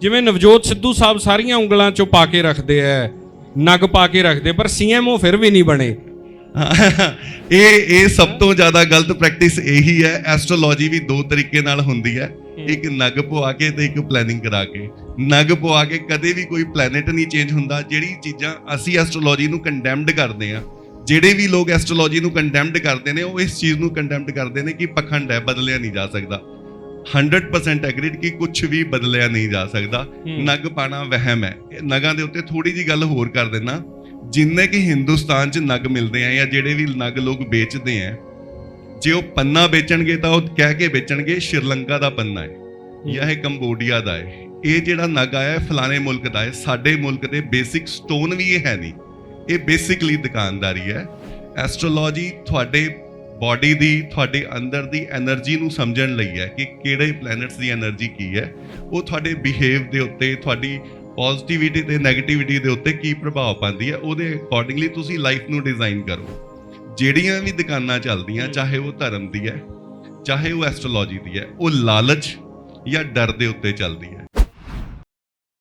ਜਿਵੇਂ ਨਵਜੋਤ ਸਿੱਧੂ ਸਾਹਿਬ ਸਾਰੀਆਂ ਉਂਗਲਾਂ ਚੋਂ ਪਾ ਕੇ ਰੱਖਦੇ ਐ ਨਗ ਪਾ ਕੇ ਰੱਖਦੇ ਪਰ ਸੀਐਮਓ ਫਿਰ ਵੀ ਨਹੀਂ ਬਣੇ। ਇਹ ਇਹ ਸਭ ਤੋਂ ਜ਼ਿਆਦਾ ਗਲਤ ਪ੍ਰੈਕਟਿਸ ਇਹੀ ਹੈ ਐਸਟ੍ਰੋਲੋਜੀ ਵੀ ਦੋ ਤਰੀਕੇ ਨਾਲ ਹੁੰਦੀ ਹੈ। ਇੱਕ ਨਗ ਪਵਾ ਕੇ ਤੇ ਇੱਕ ਪਲੈਨਿੰਗ ਕਰਾ ਕੇ। ਨਗ ਪਵਾ ਕੇ ਕਦੇ ਵੀ ਕੋਈ ਪਲੈਨਟ ਨਹੀਂ ਚੇਂਜ ਹੁੰਦਾ ਜਿਹੜੀ ਚੀਜ਼ਾਂ ਅਸੀਂ ਐਸਟ੍ਰੋਲੋਜੀ ਨੂੰ ਕੰਡੈਮਡ ਕਰਦੇ ਆ। ਜਿਹੜੇ ਵੀ ਲੋਕ ਐਸਟ੍ਰੋਲੋਜੀ ਨੂੰ ਕੰਡੈਮਡ ਕਰਦੇ ਨੇ ਉਹ ਇਸ ਚੀਜ਼ ਨੂੰ ਕੰਡੈਮਡ ਕਰਦੇ ਨੇ ਕਿ ਪਖੰਡ ਹੈ ਬਦਲਿਆ ਨਹੀਂ ਜਾ ਸਕਦਾ। 100% ਐਗਰੀਡ ਕਿ ਕੁਝ ਵੀ ਬਦਲਿਆ ਨਹੀਂ ਜਾ ਸਕਦਾ। ਨਗ ਪਾਣਾ ਵਹਿਮ ਹੈ। ਨਗਾਂ ਦੇ ਉੱਤੇ ਥੋੜੀ ਜੀ ਗੱਲ ਹੋਰ ਕਰ ਦੇਣਾ ਜਿੰਨੇ ਕਿ ਹਿੰਦੁਸਤਾਨ 'ਚ ਨਗ ਮਿਲਦੇ ਆ ਜਾਂ ਜਿਹੜੇ ਵੀ ਨਗ ਲੋਕ ਵੇਚਦੇ ਆ ਜੇ ਉਹ ਪੰਨਾ ਵੇਚਣਗੇ ਤਾਂ ਉਹ ਕਹਿ ਕੇ ਵੇਚਣਗੇ ਸ਼੍ਰੀਲੰਕਾ ਦਾ ਪੰਨਾ ਹੈ। ਜਾਂ ਇਹ ਕੰਬੋਡੀਆ ਦਾ ਹੈ। ਇਹ ਜਿਹੜਾ ਨਗ ਆਇਆ ਹੈ ਫਲਾਣੇ ਮੁਲਕ ਦਾ ਹੈ ਸਾਡੇ ਮੁਲਕ ਦੇ ਬੇਸਿਕ ਸਟੋਨ ਵੀ ਇਹ ਹੈ ਨਹੀਂ। ਇਹ ਬੇਸਿਕਲੀ ਦੁਕਾਨਦਾਰੀ ਹੈ। ਐਸਟ੍ਰੋਲੋਜੀ ਤੁਹਾਡੇ ਬਾਡੀ ਦੀ, ਤੁਹਾਡੇ ਅੰਦਰ ਦੀ એનર્ਜੀ ਨੂੰ ਸਮਝਣ ਲਈ ਹੈ ਕਿ ਕਿਹੜੇ ਪਲੈਨਟਸ ਦੀ એનર્ਜੀ ਕੀ ਹੈ, ਉਹ ਤੁਹਾਡੇ ਬਿਹੇਵ ਦੇ ਉੱਤੇ, ਤੁਹਾਡੀ ਪੋਜ਼ਿਟਿਵਿਟੀ ਤੇ ਨੈਗੇਟਿਵਿਟੀ ਦੇ ਉੱਤੇ ਕੀ ਪ੍ਰਭਾਵ ਪਾਉਂਦੀ ਹੈ, ਉਹਦੇ ਅਕੋਰਡਿੰਗਲੀ ਤੁਸੀਂ ਲਾਈਫ ਨੂੰ ਡਿਜ਼ਾਈਨ ਕਰੋ। ਜਿਹੜੀਆਂ ਵੀ ਦੁਕਾਨਾਂ ਚੱਲਦੀਆਂ, ਚਾਹੇ ਉਹ ਧਰਮ ਦੀ ਹੈ, ਚਾਹੇ ਉਹ ਐਸਟ੍ਰੋਲੋਜੀ ਦੀ ਹੈ, ਉਹ ਲਾਲਚ ਜਾਂ ਡਰ ਦੇ ਉੱਤੇ ਚੱਲਦੀ ਹੈ।